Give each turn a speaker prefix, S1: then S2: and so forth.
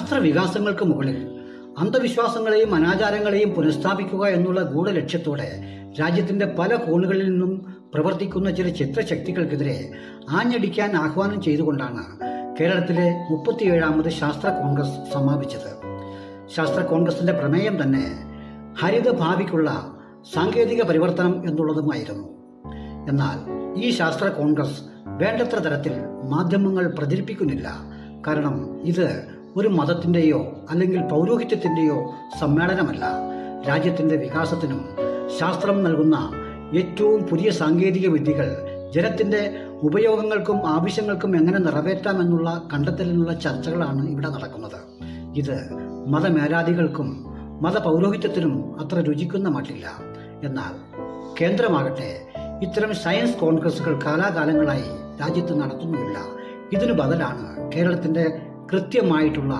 S1: ശാസ്ത്ര വികാസങ്ങൾക്ക് മുകളിൽ അന്ധവിശ്വാസങ്ങളെയും അനാചാരങ്ങളെയും പുനഃസ്ഥാപിക്കുക എന്നുള്ള ഗൂഢലക്ഷ്യത്തോടെ രാജ്യത്തിന്റെ പല കോണുകളിൽ നിന്നും പ്രവർത്തിക്കുന്ന ചില ചിത്രശക്തികൾക്കെതിരെ ആഞ്ഞടിക്കാൻ ആഹ്വാനം ചെയ്തുകൊണ്ടാണ് കേരളത്തിലെ മുപ്പത്തിയേഴാമത് ശാസ്ത്ര കോൺഗ്രസ് സമാപിച്ചത്. ശാസ്ത്ര കോൺഗ്രസിന്റെ പ്രമേയം തന്നെ ഹരിത ഭാവിക്കുള്ള സാങ്കേതിക പരിവർത്തനം എന്നുള്ളതുമായിരുന്നു. എന്നാൽ ഈ ശാസ്ത്ര കോൺഗ്രസ് വേണ്ടത്ര തരത്തിൽ മാധ്യമങ്ങൾ പ്രചരിപ്പിക്കുന്നില്ല. കാരണം ഇത് ഒരു മതത്തിന്റെയോ അല്ലെങ്കിൽ പൗരോഹിത്യത്തിന്റെയോ സമ്മേളനമല്ല. രാജ്യത്തിന്റെ വികാസത്തിനും ശാസ്ത്രം നൽകുന്ന ഏറ്റവും പുതിയ സാങ്കേതിക വിദ്യകൾ ജനത്തിന്റെ ഉപയോഗങ്ങൾക്കും ആവശ്യങ്ങൾക്കും എങ്ങനെ നിറവേറ്റാമെന്നുള്ള കണ്ടെത്തലിനുള്ള ചർച്ചകളാണ് ഇവിടെ നടക്കുന്നത്. ഇത് മതമേലാദികൾക്കും മതപൗരോഹിത്യത്തിനും അത്ര രുചിക്കുന്ന മട്ടില്ല. എന്നാൽ കേന്ദ്രമാകട്ടെ ഇത്തരം സയൻസ് കോൺഗ്രസുകൾ കാലാകാലങ്ങളായി രാജ്യത്ത് നടത്തുന്നുമില്ല. ഇതിനു ബദലാണ് കേരളത്തിന്റെ കൃത്യമായിട്ടുള്ള